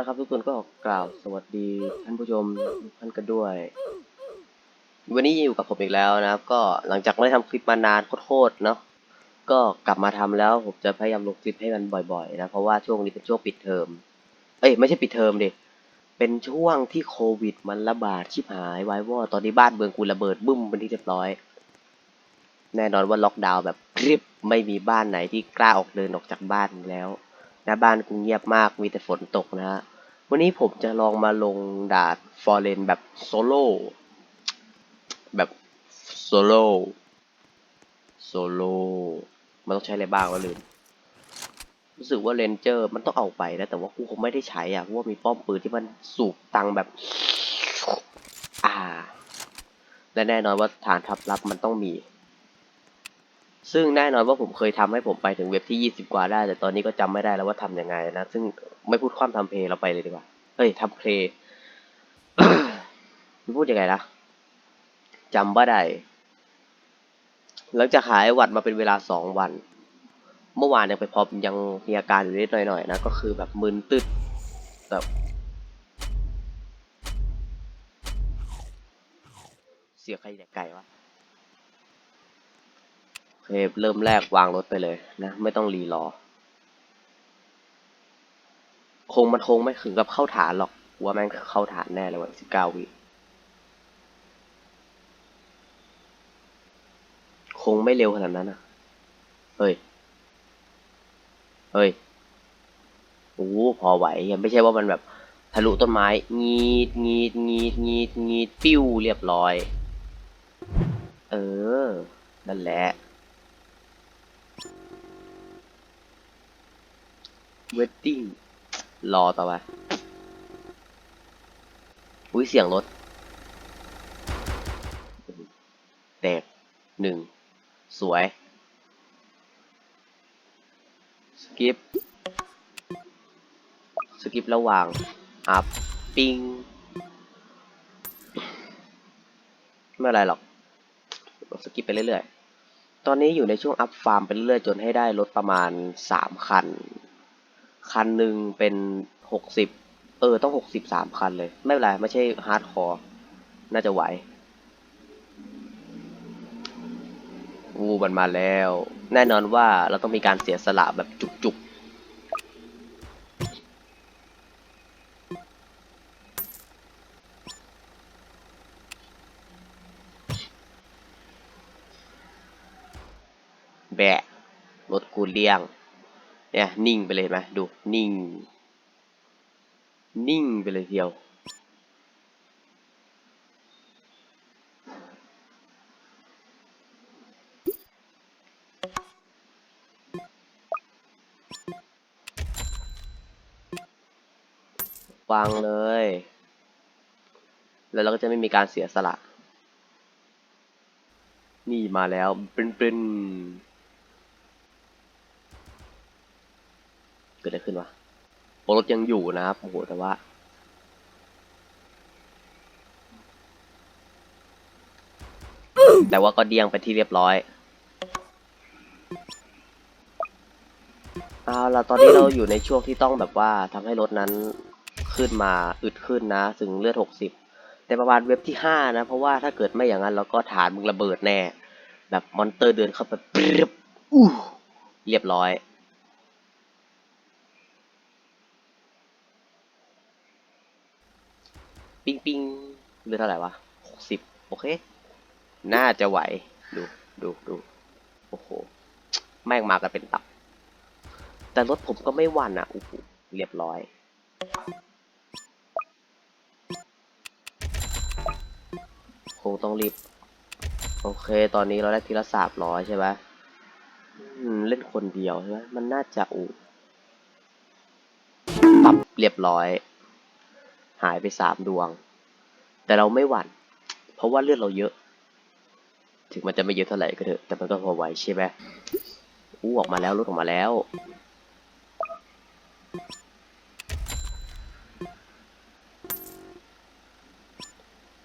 นะครับ ทุกคนก็กล่าวสวัสดีท่านผู้ชมท่านกันด้วย วันนี้อยู่กับผมอีกแล้วนะครับ ก็หลังจากไม่ได้ทำคลิปมานานโคตรๆเนาะก็กลับมาทำแล้วผมจะพยายามลงคลิปให้มันบ่อยๆ นะเพราะว่าช่วงนี้เป็นช่วงปิดเทอมเอ้ยไม่ใช่ปิดเทอมดิเป็นช่วงที่โควิด มันระบาดชิบหายวายวอตอนนี้บ้านเมืองกูระเบิดบึ้มเป็นที่เรียบร้อย แน่นอนว่าล็อกดาวน์แบบกริบไม่มีบ้านไหนที่กล้าออกเดินออกจากบ้านแล้วน้าบ้านกูเงียบมากมีแต่ฝนตกนะฮะ วันนี้ผมจะลองมาลงดาดฟอร์เรนแบบโซโล่แบบโซโล่โซโล่มันต้องใช้อะไรบ้างวะลืมรู้สึกว่าเรนเจอร์มันต้องเอาไปนะแต่ว่ากูคงไม่ได้ใช้อะเพราะว่ามีป้อมปืนที่มันสูบตังค์แบบ อ่าและแน่นอนว่าฐานทัพลับมันต้องมี ซึ่งแน่นอนว่าผมเคยทำให้ผมไปถึงเว็บที่ 20 กว่าได้ แต่ตอนนี้ก็จำไม่ได้แล้วว่าทำยังไงนะ ซึ่งไม่พูดความทำเพลเราไปเลยดีกว่า เฮ้ยทำเพลย์พูดยังไงนะจำว่ได้หลังจากหายหวัดมาเป็นเวลาสองวัน เมื่อวานยังไปพบยังมีอาการอยู่นิดหน่อยๆนะ ก็คือแบบมึนตึดแบบเสียงใครแดกไก่วะ เคเริ่มแรกวางรถไปเลยนะไม่ต้องรีรอ คงมันคงไม่ถึงกับเข้าฐานหรอกว่าแม่งเข้าฐานแน่เลยวันสิบเก้าวิคงไม่เร็วขนาดนั้นนะเฮ้ย เฮ้ยโอ้พอไหวยังไม่ใช่ว่ามันแบบทะลุต้นไม้ งีดงีดงีดงีดงีดปิ้วเรียบร้อย เออ นั่นแหละ เวดดิ้งรอต่อไป อุ้ยเสียงรถ แตกหนึ่ง สวย สกิป สกิประหว่าง อัพ ปิง ไม่เป็นไรหรอก สกิปไปเรื่อยๆ ตอนนี้อยู่ในช่วงอัพฟาร์มไปเรื่อยๆ จนให้ได้รถประมาณสามคัน คันหนึ่งเป็นหกสิบเออ ต้องหกสิบสามคันเลย ไม่เป็นไร ไม่ใช่ฮาร์ดคอร์ น่าจะไหวอูมันมาแล้ว แน่นอนว่าเราต้องมีการเสียสละแบบจุกๆแบะรถกูเลี้ยง เนี่ยนิ่งไปเลยไหมดูนิ่ง นิ่งไปเลยเดียว วางเลย แล้วเราก็จะไม่มีการเสียสละ นี่มาแล้วปริ้นปริ้น เกิดอะไรขึ้นวะโอรถยังอยู่นะครับโอ้โหแต่ว่า แต่ว่าก็เดียงไปที่เรียบร้อยเอาละตอนนี้เราอยู่ในช่วงที่ต้องแบบว่าทำให้รถนั้นขึ้นมาอึดขึ้นนะ ถึงเลือดหกสิบแต่ประมาณเว็บที่ห้านะ เพราะว่าถ้าเกิดไม่อย่างนั้นเราก็ฐานมึงระเบิดแน่ แบบมอนเตอร์เดินเข้าไปปรึบอู้เรียบร้อย ปิงปิงเลือดเท่าไหร่วะหกสิบโอเค น่าจะไหว ดูดูดูโอ้โห แม่งมากันเป็นตับ แต่รถผมก็ไม่หวันอะโอ้โหเรียบร้อย คงต้องรีบ โอเค ตอนนี้เราได้ทีละสามร้อยใช่ไหมอืมเล่นคนเดียวใช่ไหมมันน่าจะอูตับเรียบร้อย หายไปสามดวง แต่เราไม่หวั่น เพราะว่าเลือดเราเยอะ ถึงมันจะไม่เยอะเท่าไหร่ก็เถอะ แต่มันก็พอไหวใช่ไหมอู้ออกมาแล้วรถออกมาแล้ว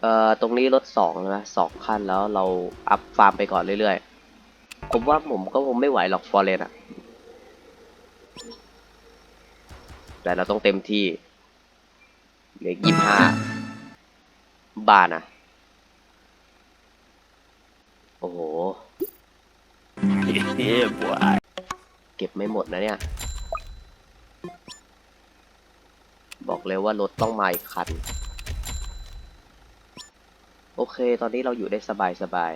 เอ่อ ตรงนี้รถสองนะสองขั้นแล้วเราอัพฟาร์มไปก่อนเรื่อยๆ ผมว่าผมก็คงไม่ไหวหรอกฟอร์เรนอะแต่เราต้องเต็มที่ เหลือยี่ห้าบาทนะโอ้โหเฮ้ยบวเก็บไม่หมดนะเนี่ย บอกเลยว่ารถต้องมาอีกคัน โอเค ตอนนี้เราอยู่ได้สบายสบาย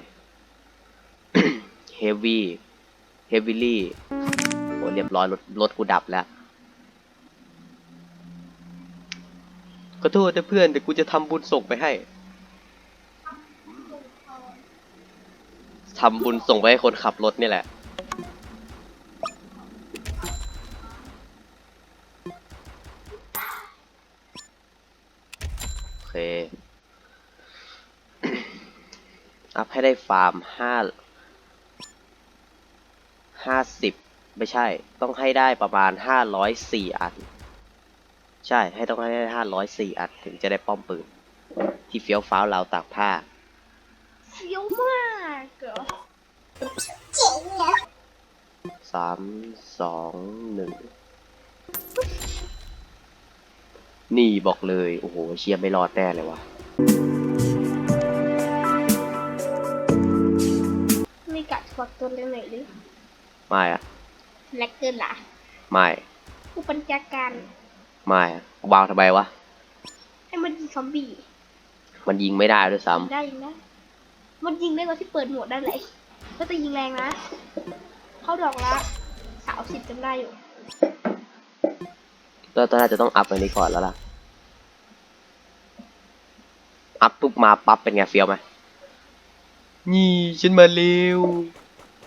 เฮฟวี่เฮฟวิลี่โอ้เรียบร้อยรถรถกูดับแล้ว ขอโทษนะเพื่อนแต่กูจะทำบุญส่งไปให้ทำบุญส่งไปให้คนขับรถนี่แหละ โอเค อัพให้ได้ฟาร์มห้าห้าสิบไม่ใช่ ต้องให้ได้ประมาณห้าร้อยสี่อัน ใช่ให้ต้องได้ห้าร้อยสี่อัดถึงจะได้ป้อมปืน ที่เฟี้ยวฟ้าวเราตากผ้า เฟี้ยวมากเจ๋งเหสามสองหนึ่งนี่บอกเลย โอ้โหเชียร์ไม่รอดแน่เลยวะ่ะไม่กัดฟักตัวเลยไหนหรือไม่อะแลกเกินล่ะ ไม่ผู้บัญชาการ ไม่เวางทำไมวะ ให้มันยิงซอมบี้ มันยิงไม่ได้ด้วยซ้ำได้ยิงนะ มันยิงได้ตอนที่เปิดโหมดด้านแหละก็จะยิงแรงนะ เข้าดอกละสาวสิบจำได้อยู่ตอนน่าจะต้องอัพไปนี้ก่อนแล้วล่ะ อัพปุ๊บมาปั๊บเป็นไงเฟียวไหมนี่ฉันมาเร็ว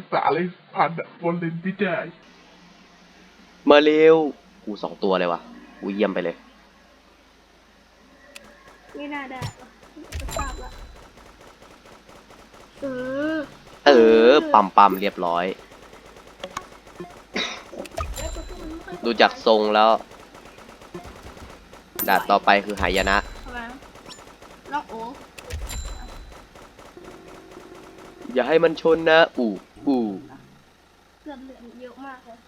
จิตศาสตร์อะไรผ่านบนเลนที่ได้มาเร็ว กูสองตัวเลยว่ะกูเยี่ยมไปเลย ไม่น่าได้วะจะทราบละเออ เออ ปั๊มปั๊มเรียบร้อย ดูจากทรงแล้วด่านต่อไปคือหายนะทำไมล็อกโออย่าให้มันชนนะ อู้ อู้เลือดเหลือเยอะมากเลย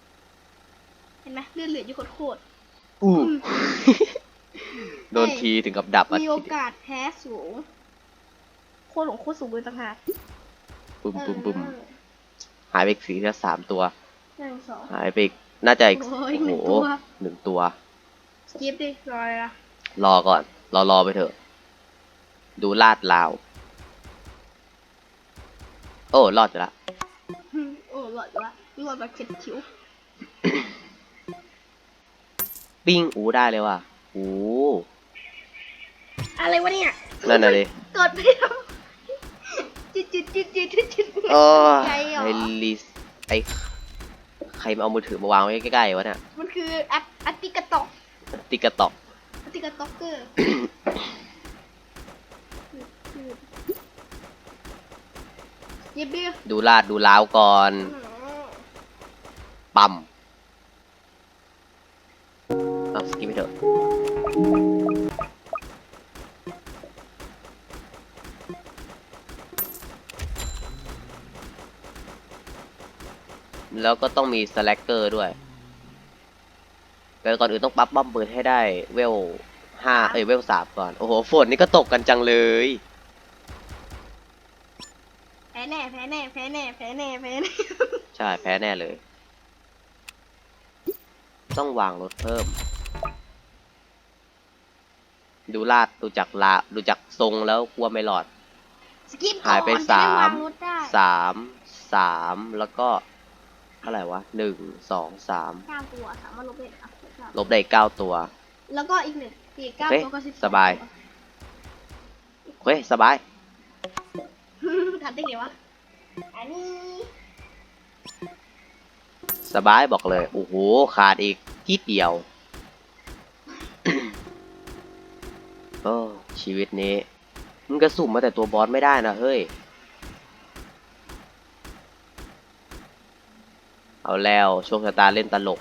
เห็นไหมเลือดเหลืออยู่โคตรอู้โดนทีถึงกับดับๆอะมีโอกาสแพ้สูง โคตรหลงโคตรสูงเลยต่างหากปุ่มปุ่มปุ่มเออหายไปอีกสี่แค่สามตัวหนึ่งสองหายไปอีกน่าจะอีกโอ้ยโอ้โหหนึ่งตัวหนึ่งตัวสกิปดิรอยละรอก่อน รอรอไปเถอะ ดูลาดลาว โอ้ รอดอยู่ละ โอ้หลอดวะหลอดแบบเข็ดคิ้วปิ้งอูได้เลยว่ะโอ้อะไรวะเนี่ยนั่นน่ะดิกดไปแล้วจุดจุดจุดจุดจุดจุดโอ้ใจเหรอไอลิสไอใครมาเอามือถือมาวางไว้ใกล้ๆวะเนี่ยมันคือแอปอัตติกาตอกติกกระตอกอัตติกาตอกเกอร์ ย็บดิดูลาดดูลาวก่อน ปั๊มเอาสกิปไปเถอะแล้วก็ต้องมีสแลกเกอร์ด้วย แต่ก่อนอื่นต้องปั๊บบัมปืนให้ได้เวลห้าเอ้ยเวลสามก่อน โอ้โห ฝนนี่ก็ตกกันจังเลย แพ้แน่แพ้แน่แพ้แน่แพ้แน่แพ้แน่ใช่แพ้แน่เลย ต้องวางรถเพิ่ม ดูลาดดูจากลาดูจากทรงแล้วกลัวไม่หลอด สกิปหายไปก่อนจะสาด้วมงรถได้สามสามแล้วก็เท่าไหร่วะหนึ่งสองสามเก้าตัวสามารถลบได้อะเก้าลบได้อีกเก้าตัว แล้วก็อีกหนึ่งอีกเก้าโอเคตัวก็สิบสบาย เฮ้ยสบาย ทันได้ไงวะ อันนี้สบายบอกเลย โอ้โห ขาดอีกที่เดียว โอ้ชีวิตนี้มึงก็สุ่มมาแต่ตัวบอสไม่ได้นะเฮ้ย เอาแล้วโชคชะตาเล่นตลก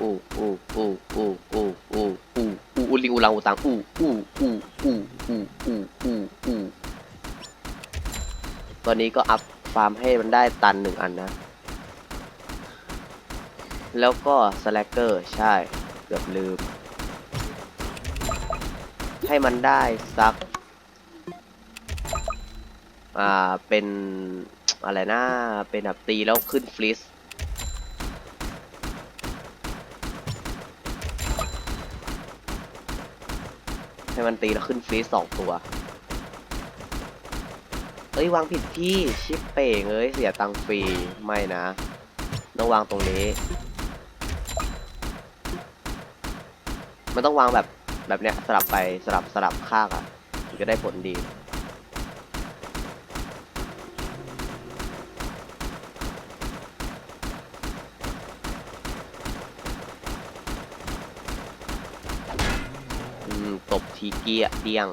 อู้อู้อู้อู้อู้อู้อู้อู้อูลิงอูลังอูตังอู้อู้อู้อู้อู้อู้อู้อู้ตอนนี้ก็อัพฟาร์มให้มันได้ตันหนึ่งอันนะ แล้วก็สแลกเกอร์ใช่เกือบลืม ให้มันได้สัก อ่าเป็นอะไรนะเป็นแบบตีแล้วขึ้นฟลิส ให้มันตีแล้วขึ้นฟรีสองตัวเอ้ยวางผิดที่ชิปเป่งเอ้ยเสียตังฟรีไม่นะต้องวางตรงนี้ มันต้องวางแบบแบบเนี้ยสลับไปสลับสลับข้างอะถึงจะได้ผลดี อืมตบทีเกียเดียง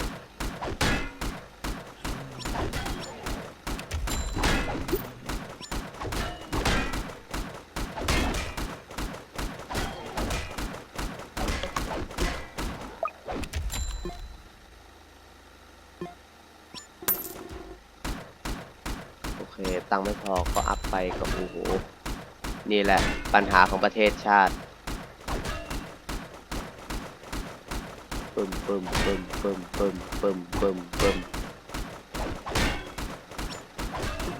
โอเค ตังค์ไม่พอก็อัพไปก็โอ้โห นี่แหละ ปัญหาของประเทศชาติ ปึ้มปึ้มปึ้มปึ้มปึ้มปึ้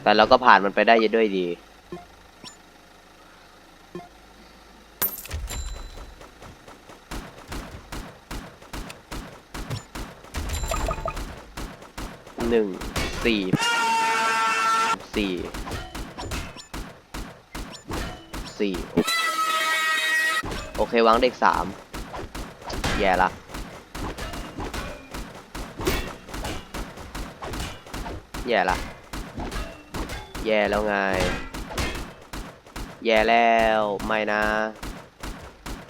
แต่เราก็ผ่านมันไปได้ยด้วยดี หนึ่ง สี่ สี่ สี่ โอเควางเด็กสาม แย่ละ แย่ละ แย่แล้วไง แย่แล้ว ไม่นะ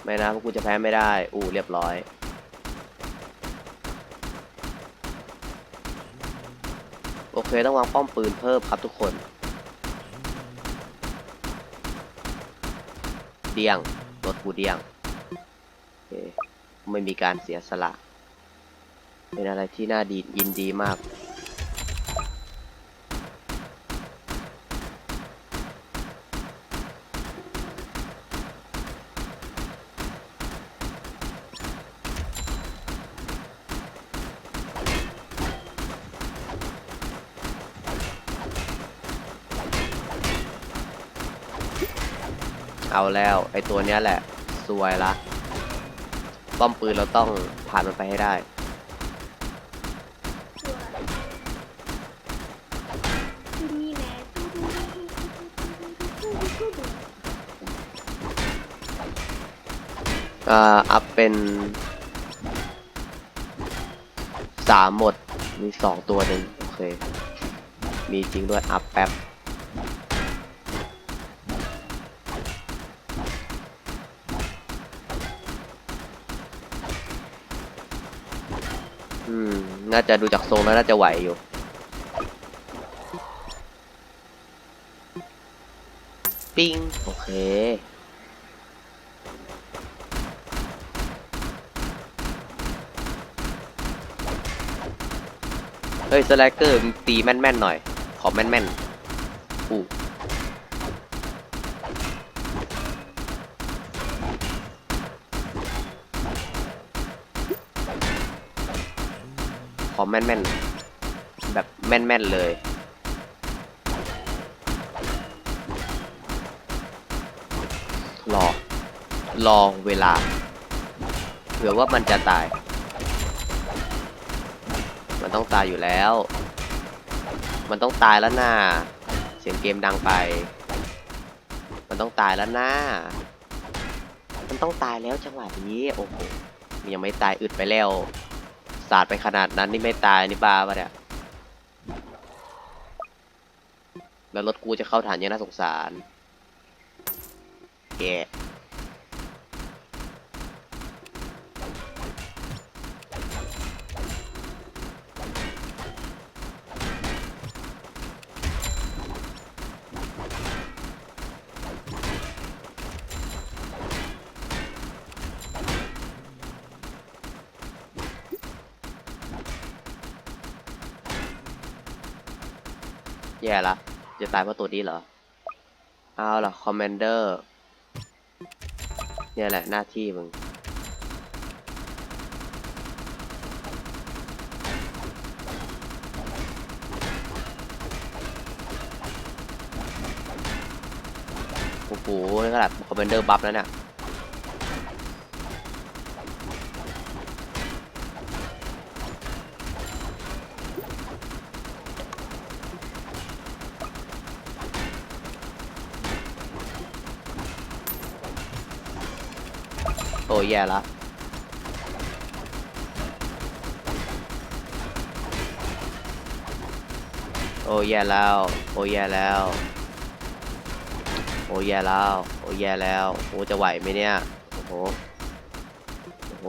ไม่นะพวกกูจะแพ้ไม่ได้ อู้เรียบร้อย โอเคต้องวางป้อมปืนเพิ่มครับทุกคน เดียงรถกูเดียงไม่มีการเสียสละ เป็นอะไรที่น่าดียินดีมาก แล้ว ไอตัวเนี้ยแหละสวยละป้อมปืนเราต้องผ่านมันไปให้ได้ที่นี่แหละอ่าอัพเป็นสามหมดมีสองตัวหนึ่งโอเค มีจริงด้วยอัพแป๊บ อืม น่าจะดูจากทรงแล้วน่าจะไหวอยู่ ปิ้ง โอเค เฮ้ยสไลเกอร์ตีแม่นๆหน่อย ขอแม่นๆอู้ อแม่นๆ แบบแม่นๆ เลย รอ รอเวลา เผื่อว่ามันจะตาย มันต้องตายอยู่แล้ว มันต้องตายแล้วนะเสียงเกมดังไป มันต้องตายแล้วนะมันต้องตายแล้วจังหวะนี้ โอ้โห ยังไม่ตายอึดไปแล้ว สาดไปขนาดนั้นนี่ไม่ตายนี่บ้าปะเนี่ย แล้วรถกูจะเข้าฐานยังน่าสงสาร แก แย่ละ จะตายเพราะตัวนี้เหรอ เอาล่ะคอมมานเดอร์ เนี่ยแหละหน้าที่มึง โอ้โหนี่ขนาดคอมมานเดอร์บัฟแล้วเนี่ย แย่ละโอ้ยแย่แล้ว โอ้ยแย่แล้ว โอ้ยแย่แล้ว โอ้ยแย่แล้ว โอ้จะไหวไหมเนี่ย โอ้โห โอ้โห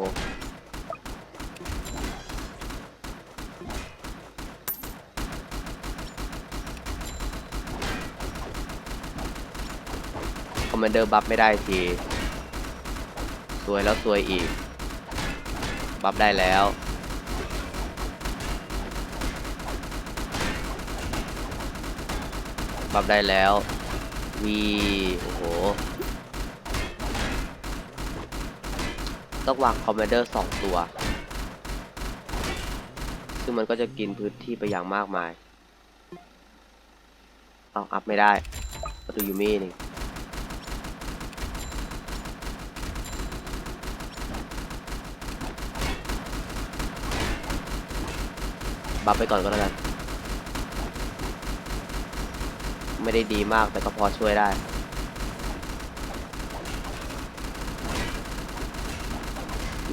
คอมมานเดอร์บัฟไม่ได้ที วยแล้วสวยอีก บัฟได้แล้ว บัฟได้แล้ววีโอ้โห ต้องวางคอมมานเดอร์สองตัว ซึ่งมันก็จะกินพื้นที่ไปอย่างมากมาย เอาอัพไม่ได้ประตูยูมี่นี่ บัฟไปก่อนก็แล้วกัน ไม่ได้ดีมากแต่ก็พอช่วยได้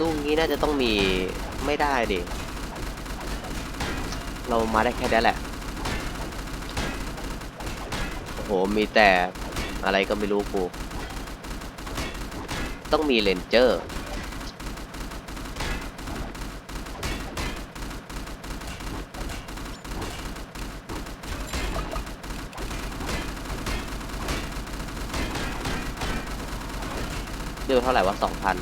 ลูกนี้น่าจะต้องมีไม่ได้ดิ เรามาได้แค่นี้แหละ โอ้โห มีแต่อะไรก็ไม่รู้กู ต้องมีเลนเจอร์ เดือนเท่าไหร่วะสองพันอ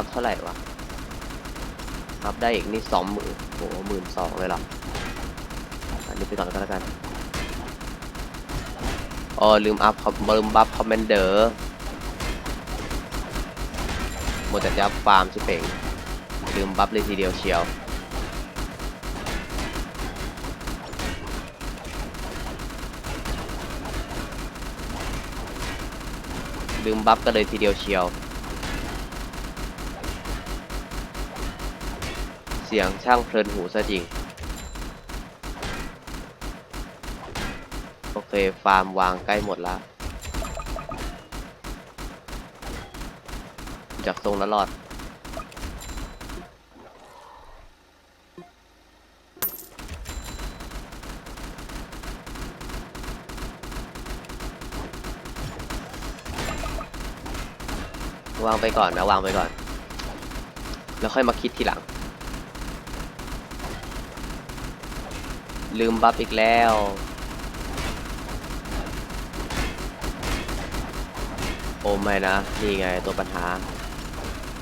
ัพเท่าไหร่วะอัพได้อีกนี่สองหมื่นโหหมื่นสองเลยหรออันนี้ไปก่อนก็แล้วกัน อ๋อลืมอัพคอมลืมบัฟคอมเมนเดอร์หมดแต่จะฟาร์มชิเป่งลืมบัฟเลยทีเดียวเชียวลืมบัฟกันเลยทีเดียวเชียว เสียงช่างเพลินหูซะจริง โอ เคฟาร์มวางใกล้หมดแล้วจากทรงแล้วรอด วางไปก่อนนะ วางไปก่อน แล้วค่อยมาคิดทีหลัง ลืมบัฟอีกแล้ว โอ้ไม่นะนี่ไงตัวปัญหา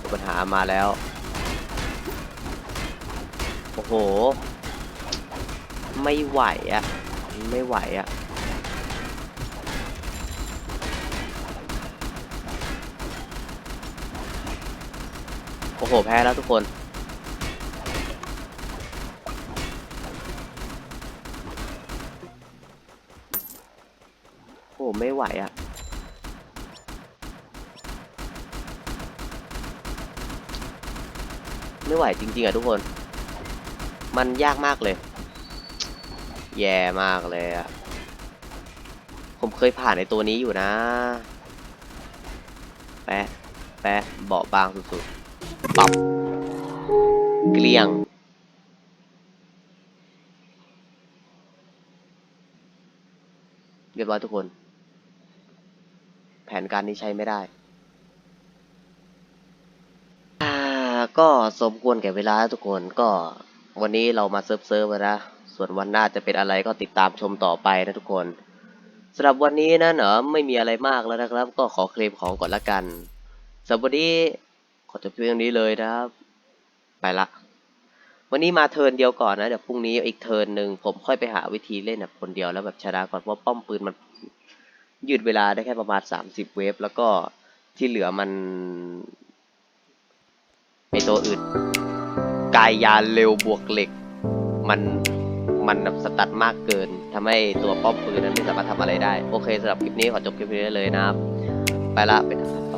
ตัวปัญหามาแล้ว โอ้โห ไม่ไหวอะ่ะ ไม่ไหวอะ่ะโอ้โห แพ้แล้วทุกคน โอ้โห ไม่ไหวอะ่ะ ไม่ไหวจ ริงๆอะทุกคน มันยากมากเลย แย่มากเลยอะผมเคยผ่านในตัวนี้อยู่นะ แปะ แปะ เบาบางสุดๆปับเกลี้ยงเรียบร้อยทุกคน แผนการนี้ใช้ไม่ได้ อ่า ก็สมควรแก่เวลาทุกคนก็วันนี้เรามาเซิร์ฟเซิร์ฟแล้วนะส่วนวันหน้าจะเป็นอะไรก็ติดตามชมต่อไปนะทุกคนสำหรับวันนี้นะเนอะไม่มีอะไรมากแล้วนะครับ ก็ขอเคลมของก่อนละกันสำหรับวันนี้ขอจบเพียงนี้เลยนะครับ ไปละ วันนี้มาเทิร์นเดียวก่อนนะเดี๋ยวพรุ่งนี้อีกเทิร์นหนึ่งผมค่อยไปหาวิธีเล่นแบบคนเดียวแล้วแบบชนะก่อนเพราะป้อมปืนมันยืดเวลาได้แค่ประมาณสามสิบเวฟแล้วก็ที่เหลือมัน ไอตัวอื่น กายยานเร็วบวกเหล็ก มันมันแบบสตัดมากเกินทำให้ตัวป้อมปืนนั้นไม่สามารถทำอะไรได้ โอเคสำหรับคลิปนี้ขอจบคลิปนี้ได้เลยนะครับ ไปละไปทำต่อ